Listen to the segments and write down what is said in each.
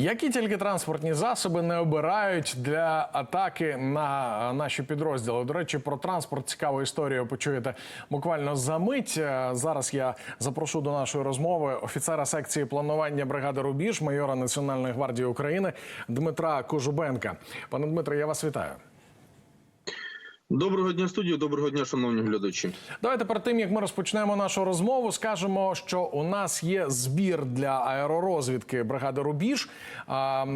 Які тільки транспортні засоби не обирають для атаки на наші підрозділи? До речі, про транспорт цікаву історію почуєте буквально за мить. Е, Зараз я запрошу до нашої розмови офіцера секції планування бригади Рубіж, майора Національної гвардії України Дмитра Кожубенка. Пане Дмитре, я вас вітаю. Доброго дня, студію. Доброго дня, шановні глядачі. Давайте перед тим як ми розпочнемо нашу розмову, скажемо, що у нас є збір для аеророзвідки бригади Рубіж.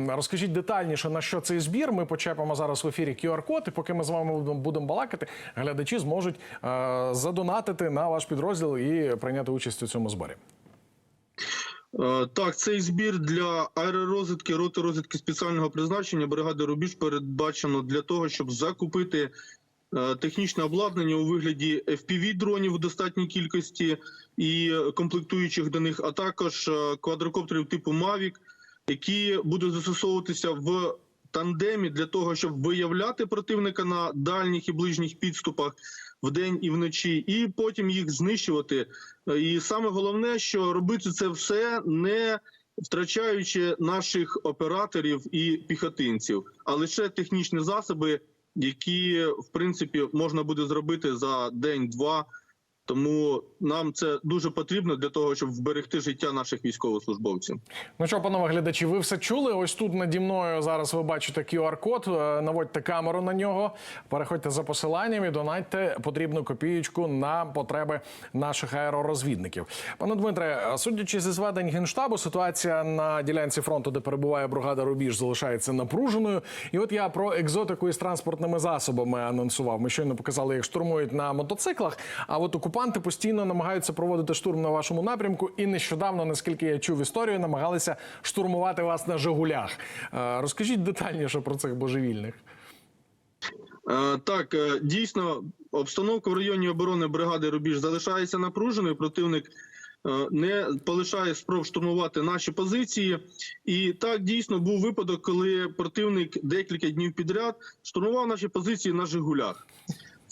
Розкажіть детальніше на що цей збір. Ми почепимо зараз в ефірі QR-код, і поки ми з вами будемо- балакати, глядачі зможуть е, задонатити на ваш підрозділ і прийняти участь у цьому зборі. Е, Так, цей збір для аеророзвідки, роти розвідки спеціального призначення бригади Рубіж передбачено для того, щоб закупити технічне обладнання у вигляді fpv дронів в достатній кількості і комплектуючих до них, а також е, квадрокоптерів типу Mavic, які будуть застосовуватися в тандемі для того, щоб виявляти противника на дальніх і ближніх підступах вдень і вночі, і потім їх знищувати. І саме головне, що робити це все не втрачаючи наших операторів і піхотинців, а лише технічні засоби, які в принципі можна буде зробити за день-два. Тому нам це дуже потрібно для того, щоб вберегти життя наших військовослужбовців. Ну що, панове глядачі, ви все чули? Ось тут наді мною зараз ви бачите QR-код. Е, Наводьте камеру на нього, переходьте за посиланням і донайте потрібну копієчку на потреби наших аеророзвідників. Пане Дмитре, е, судячи зі зведень генштабу, ситуація на ділянці фронту, де перебуває бригада Рубіж, залишається напруженою. І от я про екзотику із транспортними засобами анонсував. Ми щойно показали, як штурмують на мотоциклах. А от окупанти постійно намагаються проводити штурм на вашому напрямку. І нещодавно, наскільки я чув історію, намагалися штурмувати вас на Жигулях. Е, Розкажіть детальніше про цих божевільних. Е, Так, е, дійсно, обстановка в районі оборони бригади Рубіж залишається напруженою. Противник не полишає спроб штурмувати наші позиції. І так дійсно був випадок, коли противник декілька днів підряд штурмував наші позиції на Жигулях.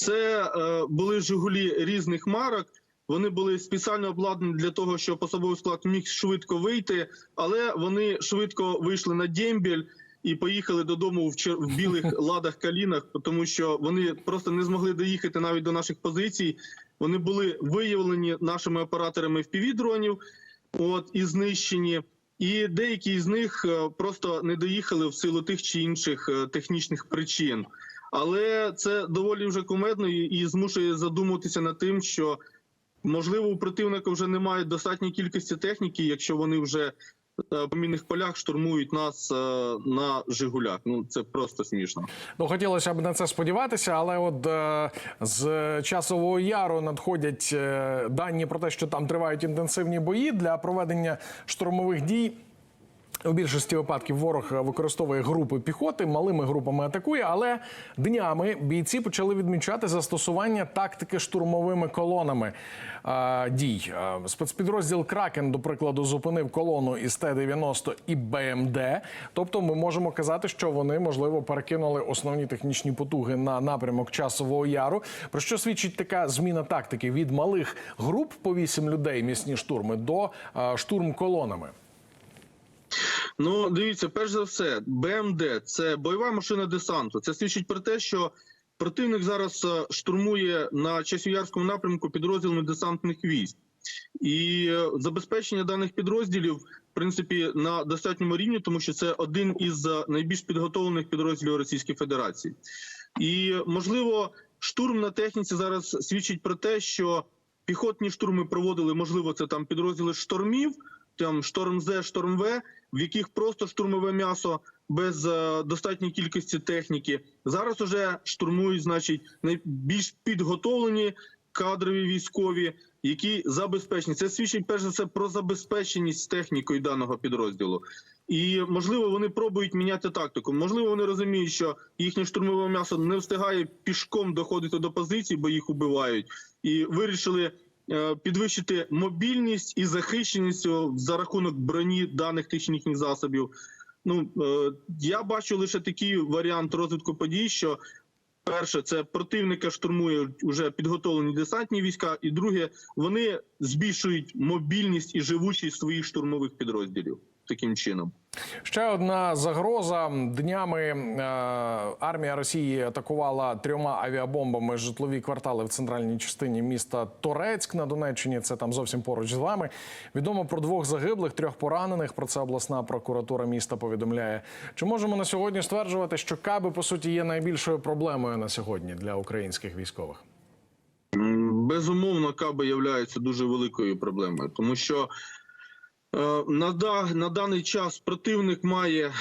Це е, були Жигулі різних марок. Вони були спеціально обладнані для того, щоб особовий склад міг швидко вийти, але вони швидко вийшли на дембіль і поїхали додому в, чер... в білих ладах калінах, тому що вони просто не змогли доїхати навіть до наших позицій. Вони були виявлені нашими операторами fpv дронів, от і знищені. І деякі з них е, просто не доїхали в силу тих чи інших е, технічних причин. Але це доволі вже кумедно і, змушує задумуватися над тим, що можливо у противника вже немає достатньої кількості техніки, якщо вони вже е, по мінних полях штурмують нас е, на Жигулях. Ну це просто смішно. Ну, хотілося б на це сподіватися, але от е, з часового яру надходять е, дані про те, що там тривають інтенсивні бої для проведення штурмових дій. У більшості випадків ворог використовує групи піхоти, малими групами атакує, але днями бійці почали відмічати застосування тактики штурмовими колонами е, дій. Спецпідрозділ Кракен, до прикладу, зупинив колону із Т-90 і БМД. Тобто, ми можемо казати, що вони можливо перекинули основні технічні потуги на напрямок часового яру. Про що свідчить така зміна тактики від малих груп по вісім людей, місні штурми, до е, штурм колонами. Ну, дивіться, перш за все, БМД це бойова машина десанту. Це свідчить про те, що противник зараз е, штурмує на Часів'ярському напрямку підрозділами десантних військ. І е, забезпечення даних підрозділів, в принципі, на достатньому рівні, тому що це один із е, найбільш підготовлених підрозділів Російської Федерації. І можливо, штурм на техніці зараз свідчить про те, що піхотні штурми проводили, можливо, це там підрозділи штормів, там шторм З, шторм В, в яких просто штурмове м'ясо без е, достатньої кількості техніки. Зараз уже штурмують, значить, найбільш підготовлені кадрові військові, які забезпечені. Це свідчить перш за все про забезпеченість технікою даного підрозділу. І можливо, вони пробують міняти тактику. Можливо, вони розуміють, що їхнє штурмове м'ясо не встигає пішком доходити до позицій, бо їх убивають, і вирішили підвищити мобільність і захищеність за рахунок броні даних технічних засобів. Ну е, я бачу лише такий варіант розвитку подій, що перше, це противника штурмує вже підготовлені десантні війська, і друге, вони збільшують мобільність і живучість своїх штурмових підрозділів. таким чином. Ще одна загроза днями е, армія Росії атакувала трьома авіабомбами житлові квартали в центральній частині міста Торецьк на Донеччині. Це там зовсім поруч з вами. Відомо про двох загиблих, трьох поранених. Про це обласна прокуратура міста повідомляє. Чи можемо на сьогодні стверджувати, що каби по суті є найбільшою проблемою на сьогодні для українських військових? Безумовно, каби являються дуже великою проблемою, тому що на, на даний час противник має е,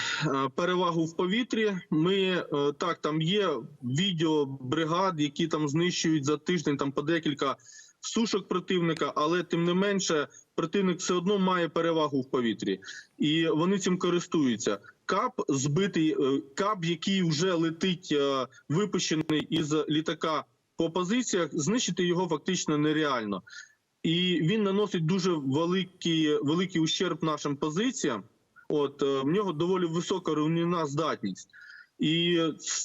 перевагу в повітрі. Ми е, так там є відео бригад, які там знищують за тиждень там по декілька сушок противника, але тим не менше противник все одно має перевагу в повітрі, і вони цим користуються. Кап збитий, е, кап, який вже летить е, випущений із літака по позиціях, знищити його фактично нереально. І він наносить дуже великий, великий ущерб нашим позиціям. От е, в нього доволі висока рівнівна здатність. І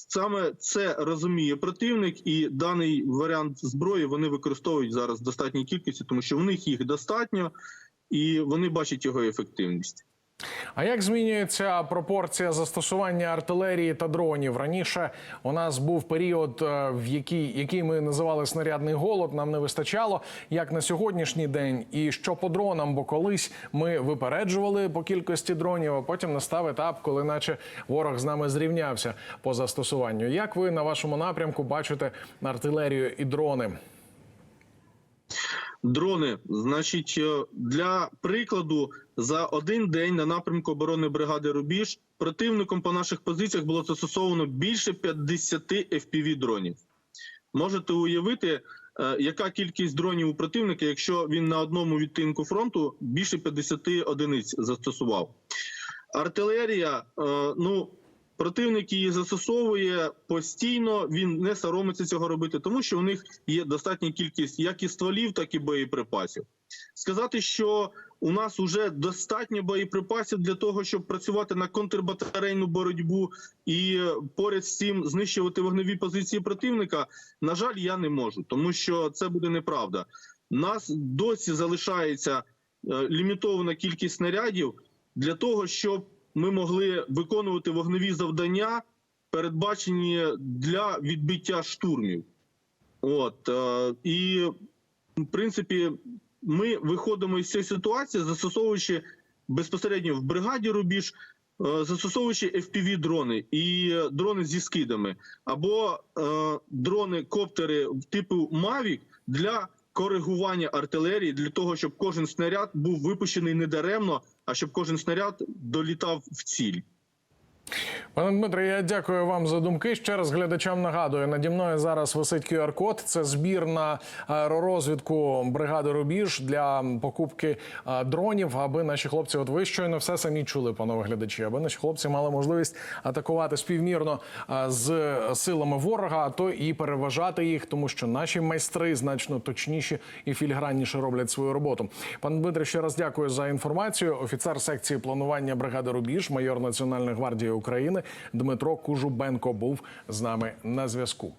саме це розуміє противник, і даний варіант зброї вони використовують зараз в достатній кількості, тому що в них їх достатньо, і вони бачать його ефективність. А як змінюється пропорція застосування артилерії та дронів? Раніше у нас був період, е, в який, який ми називали снарядний голод. Нам не вистачало як на сьогоднішній день, і що по дронам, бо колись ми випереджували по кількості дронів, а потім настав етап, коли наче ворог з нами зрівнявся по застосуванню. Як ви на вашому напрямку бачите артилерію і дрони? Дрони, значить, е, для прикладу, за один день на напрямку оборони бригади Рубіж противником по наших позиціях було застосовано більше 50 fpv дронів. Можете уявити, е, яка кількість дронів у противника, якщо він на одному відтинку фронту більше 50 одиниць застосував. Артилерія, е, ну противник її застосовує постійно. Він не соромиться цього робити, тому що у них є достатня кількість як і стволів, так і боєприпасів. Сказати, що у нас вже достатньо боєприпасів для того, щоб працювати на контрбатарейну боротьбу і поряд з цим знищувати вогневі позиції противника. На жаль, я не можу, тому що це буде неправда. Нас досі залишається е, лімітована кількість снарядів для того, щоб ми могли виконувати вогневі завдання, передбачені для відбиття штурмів. От е, і в принципі, ми виходимо із цієї ситуації, застосовуючи безпосередньо в бригаді рубіж, е, застосовуючи fpv дрони і дрони зі скидами, або е, дрони коптери типу Mavic для коригування артилерії, для того, щоб кожен снаряд був випущений не даремно, а щоб кожен снаряд долітав в ціль. Пане Дмитре, я дякую вам за думки. Ще раз глядачам нагадую, наді мною зараз висить QR-код. Це збір на аеророзвідку бригади Рубіж для покупки дронів, аби наші хлопці, от ви щойно все самі чули, панове глядачі, аби наші хлопці мали можливість атакувати співмірно з силами ворога, а то і переважати їх, тому що наші майстри значно точніші і філігранніше роблять свою роботу. Пане Дмитре, ще раз дякую за інформацію. Офіцер секції планування бригади Рубіж, майор Національної гвардії України Дмитро Кужубенко був з нами на зв'язку.